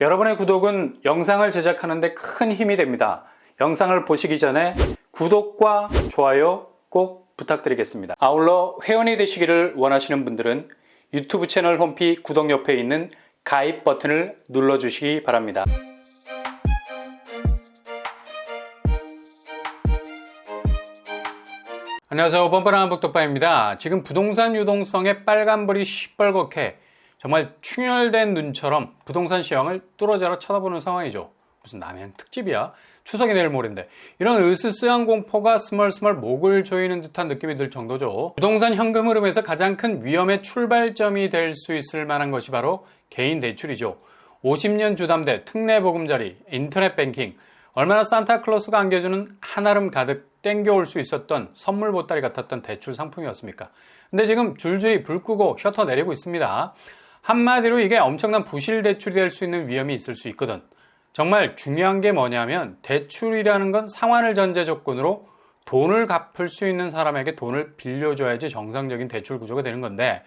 여러분의 구독은 영상을 제작하는 데 큰 힘이 됩니다. 영상을 보시기 전에 구독과 좋아요 꼭 부탁드리겠습니다. 아울러 회원이 되시기를 원하시는 분들은 유튜브 채널 홈피 구독 옆에 있는 가입 버튼을 눌러주시기 바랍니다. 안녕하세요. 뻔뻔한 북독바입니다. 지금 부동산 유동성의 빨간불이 시뻘겋게 정말 충혈된 눈처럼 부동산 시황을 뚫어져라 쳐다보는 상황이죠. 무슨 남해안 특집이야? 추석이 내일 모레인데 이런 으스스한 공포가 스멀스멀 목을 조이는 듯한 느낌이 들 정도죠. 부동산 현금 흐름에서 가장 큰 위험의 출발점이 될 수 있을 만한 것이 바로 개인 대출이죠. 50년 주담대, 특례 보금자리, 인터넷 뱅킹, 얼마나 산타클로스가 안겨주는 한아름 가득 땡겨올 수 있었던 선물 보따리 같았던 대출 상품이었습니까? 근데 지금 줄줄이 불 끄고 셔터 내리고 있습니다. 한마디로 이게 엄청난 부실 대출이 될 수 있는 위험이 있을 수 있거든. 정말 중요한 게 뭐냐면 대출이라는 건 상환을 전제 조건으로 돈을 갚을 수 있는 사람에게 돈을 빌려줘야지 정상적인 대출 구조가 되는 건데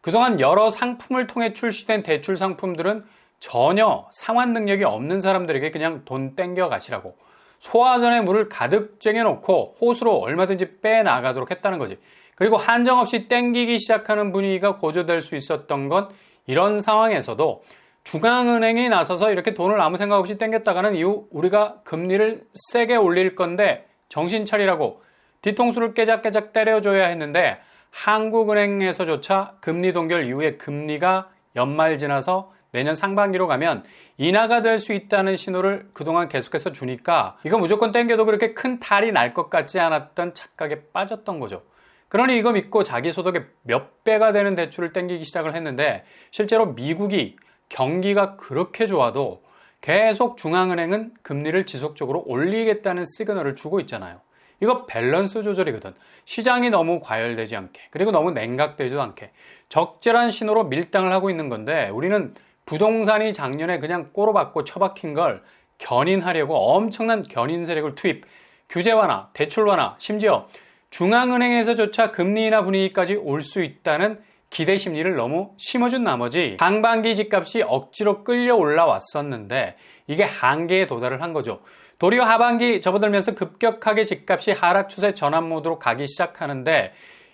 그동안 여러 상품을 통해 출시된 대출 상품들은 전혀 상환 능력이 없는 사람들에게 그냥 돈 땡겨 가시라고 소화전에 물을 가득 쟁여놓고 호수로 얼마든지 빼나가도록 했다는 거지. 그리고 한정없이 땡기기 시작하는 분위기가 고조될 수 있었던 건 이런 상황에서도 중앙은행이 나서서 이렇게 돈을 아무 생각 없이 땡겼다가는 이후 우리가 금리를 세게 올릴 건데 정신 차리라고 뒤통수를 깨작깨작 때려줘야 했는데 한국은행에서조차 금리 동결 이후에 금리가 연말 지나서 내년 상반기로 가면 인하가 될 수 있다는 신호를 그동안 계속해서 주니까 이거 무조건 땡겨도 그렇게 큰 탈이 날 것 같지 않았던 착각에 빠졌던 거죠. 그러니 이거 믿고 자기 소득의 몇 배가 되는 대출을 땡기기 시작을 했는데 실제로 미국이 경기가 그렇게 좋아도 계속 중앙은행은 금리를 지속적으로 올리겠다는 시그널을 주고 있잖아요. 이거 밸런스 조절이거든. 시장이 너무 과열되지 않게, 그리고 너무 냉각되지도 않게, 적절한 신호로 밀당을 하고 있는 건데, 우리는 부동산이 작년에 그냥 꼬로박고 처박힌 걸 견인하려고 엄청난 견인 세력을 투입, 규제 완화, 대출 완화, 심지어 중앙은행에서조차 금리 인하 분위기까지 올 수 있다는 기대 심리를 너무 심어준 나머지 상반기 집값이 억지로 끌려 올라왔었는데 이게 한계에 도달을 한 거죠. 도리어 하반기 접어들면서 급격하게 집값이 하락 추세 전환 모드로 가기 시작하는데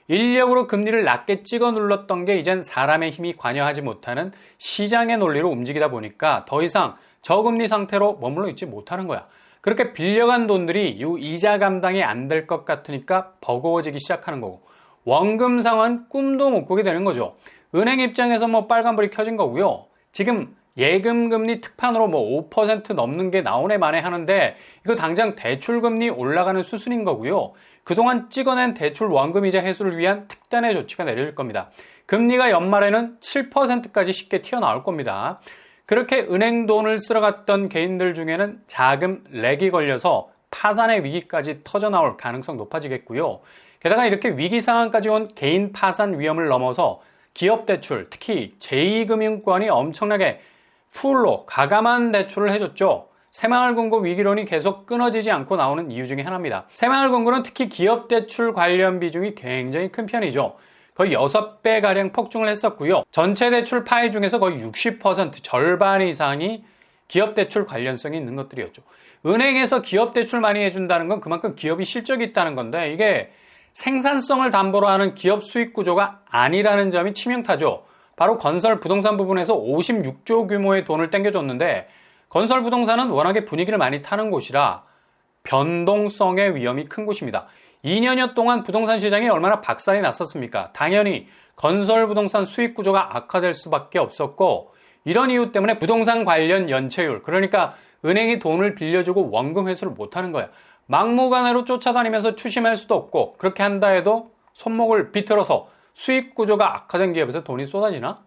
인력으로 금리를 낮게 찍어 눌렀던 게 이젠 사람의 힘이 관여하지 못하는 시장의 논리로 움직이다 보니까 더 이상 저금리 상태로 머물러 있지 못하는 거야. 그렇게 빌려간 돈들이 이 이자 감당이 안 될 것 같으니까 버거워지기 시작하는 거고 원금 상환 꿈도 못 꾸게 되는 거죠. 은행 입장에서 뭐 빨간불이 켜진 거고요. 지금 예금 금리 특판으로 뭐 5% 넘는 게 나오네 만에 하는데 이거 당장 대출 금리 올라가는 수순인 거고요. 그동안 찍어낸 대출 원금 이자 해소를 위한 특단의 조치가 내려질 겁니다. 금리가 연말에는 7%까지 쉽게 튀어나올 겁니다. 그렇게 은행 돈을 쓸어 갔던 개인들 중에는 자금 렉이 걸려서 파산의 위기까지 터져 나올 가능성 높아지겠고요. 게다가 이렇게 위기 상황까지 온 개인 파산 위험을 넘어서 기업 대출, 특히 제2금융권이 엄청나게 풀로 가감한 대출을 해줬죠. 새마을금고 위기론이 계속 끊어지지 않고 나오는 이유 중에 하나입니다. 새마을금고는 특히 기업 대출 관련 비중이 굉장히 큰 편이죠. 거의 6배 가량 폭증을 했었고요. 전체 대출 파이 중에서 거의 60% 절반 이상이 기업 대출 관련성이 있는 것들이었죠. 은행에서 기업 대출 많이 해준다는 건 그만큼 기업이 실적이 있다는 건데 이게 생산성을 담보로 하는 기업 수익 구조가 아니라는 점이 치명타죠. 바로 건설 부동산 부분에서 56조 규모의 돈을 땡겨줬는데 건설 부동산은 워낙에 분위기를 많이 타는 곳이라 변동성의 위험이 큰 곳입니다. 2년여 동안 부동산 시장이 얼마나 박살이 났었습니까? 당연히 건설 부동산 수익 구조가 악화될 수밖에 없었고 이런 이유 때문에 부동산 관련 연체율 그러니까 은행이 돈을 빌려주고 원금 회수를 못하는 거야. 막무가내로 쫓아다니면서 추심할 수도 없고 그렇게 한다 해도 손목을 비틀어서 수익 구조가 악화된 기업에서 돈이 쏟아지나?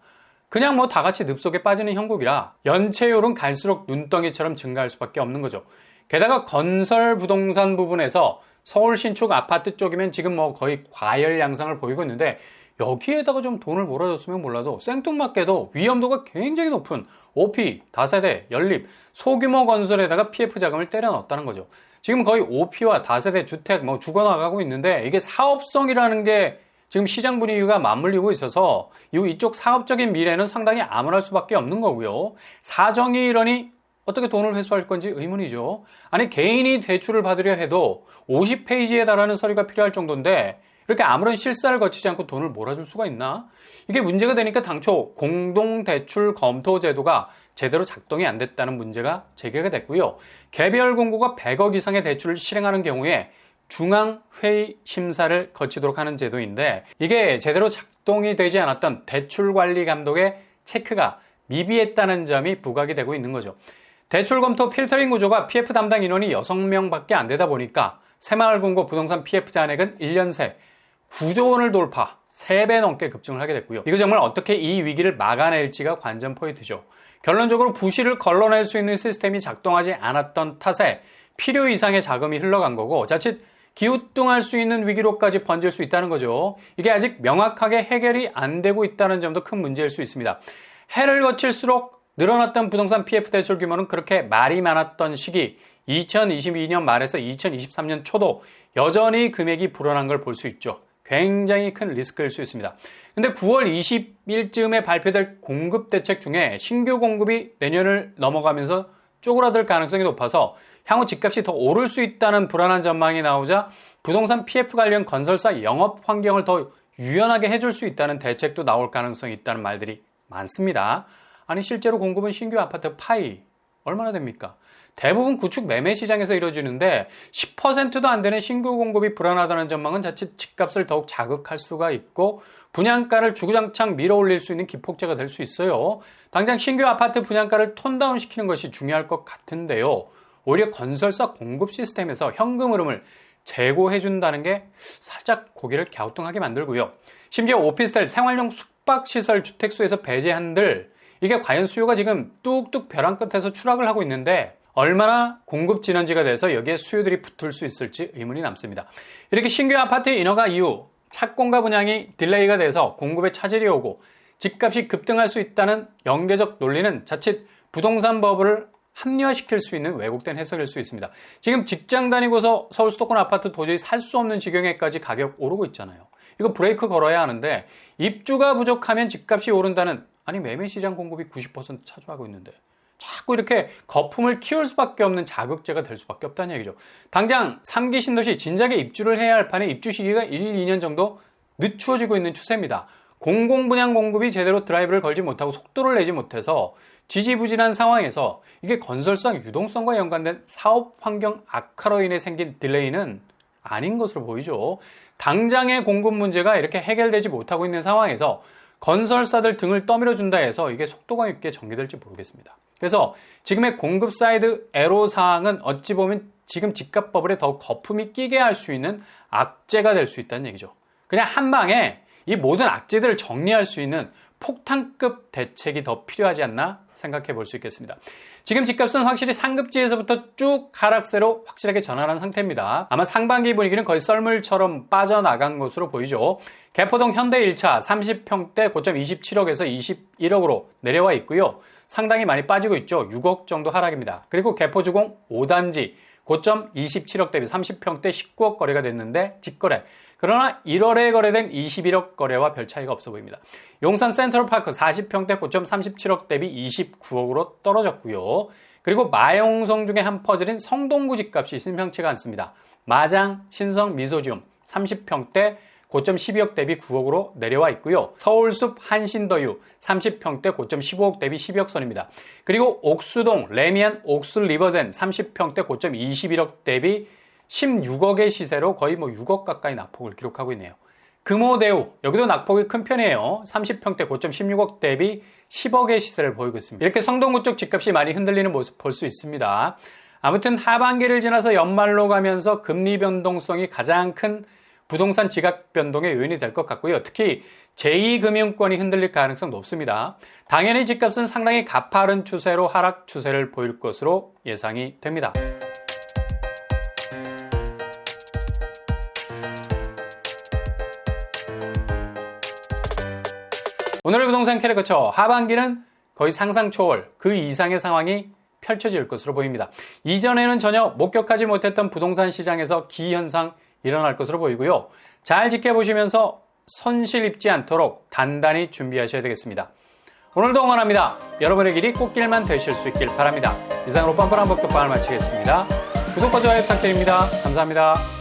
그냥 뭐 다 같이 늪속에 빠지는 형국이라 연체율은 갈수록 눈덩이처럼 증가할 수밖에 없는 거죠. 게다가 건설 부동산 부분에서 서울 신축 아파트 쪽이면 지금 뭐 거의 과열 양상을 보이고 있는데 여기에다가 좀 돈을 몰아줬으면 몰라도 생뚱맞게도 위험도가 굉장히 높은 OP, 다세대, 연립, 소규모 건설에다가 PF 자금을 때려 넣었다는 거죠. 지금 거의 OP와 다세대 주택 뭐 죽어나가고 있는데 이게 사업성이라는 게 지금 시장 분위기가 맞물리고 있어서 이쪽 사업적인 미래는 상당히 암울할 수밖에 없는 거고요. 사정이 이러니 어떻게 돈을 회수할 건지 의문이죠. 아니 개인이 대출을 받으려 해도 50페이지에 달하는 서류가 필요할 정도인데 이렇게 아무런 실사를 거치지 않고 돈을 몰아줄 수가 있나? 이게 문제가 되니까 당초 공동대출 검토 제도가 제대로 작동이 안 됐다는 문제가 제기가 됐고요. 개별 공고가 100억 이상의 대출을 실행하는 경우에 중앙회의 심사를 거치도록 하는 제도인데 이게 제대로 작동이 되지 않았던 대출 관리 감독의 체크가 미비했다는 점이 부각이 되고 있는 거죠. 대출 검토 필터링 구조가 PF 담당 인원이 6명밖에 안 되다 보니까 새마을금고 부동산 PF 잔액은 1년 새 9조 원을 돌파, 3배 넘게 급증을 하게 됐고요. 이거 정말 어떻게 이 위기를 막아낼지가 관전 포인트죠. 결론적으로 부실을 걸러낼 수 있는 시스템이 작동하지 않았던 탓에 필요 이상의 자금이 흘러간 거고 자칫 기우뚱할 수 있는 위기로까지 번질 수 있다는 거죠. 이게 아직 명확하게 해결이 안 되고 있다는 점도 큰 문제일 수 있습니다. 해를 거칠수록 늘어났던 부동산 PF 대출 규모는 그렇게 말이 많았던 시기 2022년 말에서 2023년 초도 여전히 금액이 불어난 걸 볼 수 있죠. 굉장히 큰 리스크일 수 있습니다. 근데 9월 20일쯤에 발표될 공급 대책 중에 신규 공급이 내년을 넘어가면서 쪼그라들 가능성이 높아서 향후 집값이 더 오를 수 있다는 불안한 전망이 나오자 부동산 PF 관련 건설사 영업 환경을 더 유연하게 해줄 수 있다는 대책도 나올 가능성이 있다는 말들이 많습니다. 아니 실제로 공급은 신규 아파트 파이 얼마나 됩니까? 대부분 구축 매매 시장에서 이루어지는데 10%도 안 되는 신규 공급이 불안하다는 전망은 자칫 집값을 더욱 자극할 수가 있고 분양가를 주구장창 밀어 올릴 수 있는 기폭제가 될 수 있어요. 당장 신규 아파트 분양가를 톤다운 시키는 것이 중요할 것 같은데요. 오히려 건설사 공급 시스템에서 현금 흐름을 제고해 준다는 게 살짝 고개를 갸우뚱하게 만들고요. 심지어 오피스텔 생활용 숙박시설 주택수에서 배제한들 이게 과연 수요가 지금 뚝뚝 벼랑 끝에서 추락을 하고 있는데 얼마나 공급 진원지가 돼서 여기에 수요들이 붙을 수 있을지 의문이 남습니다. 이렇게 신규 아파트 인허가 이후 착공가 분양이 딜레이가 돼서 공급에 차질이 오고 집값이 급등할 수 있다는 연계적 논리는 자칫 부동산 버블을 합리화시킬 수 있는 왜곡된 해석일 수 있습니다. 지금 직장 다니고서 서울 수도권 아파트 도저히 살 수 없는 지경에까지 가격 오르고 있잖아요. 이거 브레이크 걸어야 하는데 입주가 부족하면 집값이 오른다는 아니 매매 시장 공급이 90% 차지하고 있는데 자꾸 이렇게 거품을 키울 수밖에 없는 자극제가 될 수밖에 없다는 얘기죠. 당장 3기 신도시 진작에 입주를 해야 할 판에 입주 시기가 1, 2년 정도 늦추어지고 있는 추세입니다. 공공분양 공급이 제대로 드라이브를 걸지 못하고 속도를 내지 못해서 지지부진한 상황에서 이게 건설상 유동성과 연관된 사업 환경 악화로 인해 생긴 딜레이는 아닌 것으로 보이죠. 당장의 공급 문제가 이렇게 해결되지 못하고 있는 상황에서 건설사들 등을 떠밀어 준다 해서 이게 속도감 있게 전개될지 모르겠습니다. 그래서 지금의 공급 사이드 애로 사항은 어찌 보면 지금 집값 버블에 더 거품이 끼게 할 수 있는 악재가 될 수 있다는 얘기죠. 그냥 한 방에 이 모든 악재들을 정리할 수 있는 폭탄급 대책이 더 필요하지 않나 생각해 볼 수 있겠습니다. 지금 집값은 확실히 상급지에서부터 쭉 하락세로 확실하게 전환한 상태입니다. 아마 상반기 분위기는 거의 썰물처럼 빠져나간 것으로 보이죠. 개포동 현대 1차 30평대 고점 27억에서 21억으로 내려와 있고요. 상당히 많이 빠지고 있죠. 6억 정도 하락입니다. 그리고 개포주공 5단지 고점 27억 대비 30평대 19억 거래가 됐는데 직거래. 그러나 1월에 거래된 21억 거래와 별 차이가 없어 보입니다. 용산 센트럴파크 40평대 고점 37억 대비 29억으로 떨어졌고요. 그리고 마용성 중에 한 퍼즐인 성동구 집값이 심상치가 않습니다. 마장, 신성, 미소지움 30평대 고점 12억 대비 9억으로 내려와 있고요. 서울숲 한신더유 30평대 고점 15억 대비 12억 선입니다. 그리고 옥수동 레미안 옥수 리버젠 30평대 고점 21억 대비 16억의 시세로 거의 뭐 6억 가까이 낙폭을 기록하고 있네요. 금호대우 여기도 낙폭이 큰 편이에요. 30평대 고점 16억 대비 10억의 시세를 보이고 있습니다. 이렇게 성동구 쪽 집값이 많이 흔들리는 모습 볼 수 있습니다. 아무튼 하반기를 지나서 연말로 가면서 금리 변동성이 가장 큰 부동산 지각 변동의 요인이 될 것 같고요. 특히 제2금융권이 흔들릴 가능성 높습니다. 당연히 집값은 상당히 가파른 추세로 하락 추세를 보일 것으로 예상이 됩니다. 오늘의 부동산 캐릭터처 하반기는 거의 상상 초월 그 이상의 상황이 펼쳐질 것으로 보입니다. 이전에는 전혀 목격하지 못했던 부동산 시장에서 기현상 일어날 것으로 보이고요. 잘 지켜보시면서 손실 입지 않도록 단단히 준비하셔야 되겠습니다. 오늘도 응원합니다. 여러분의 길이 꽃길만 되실 수 있길 바랍니다. 이상으로 뻔뻔한 복덕방을 마치겠습니다. 구독과 좋아요 부탁드립니다. 감사합니다.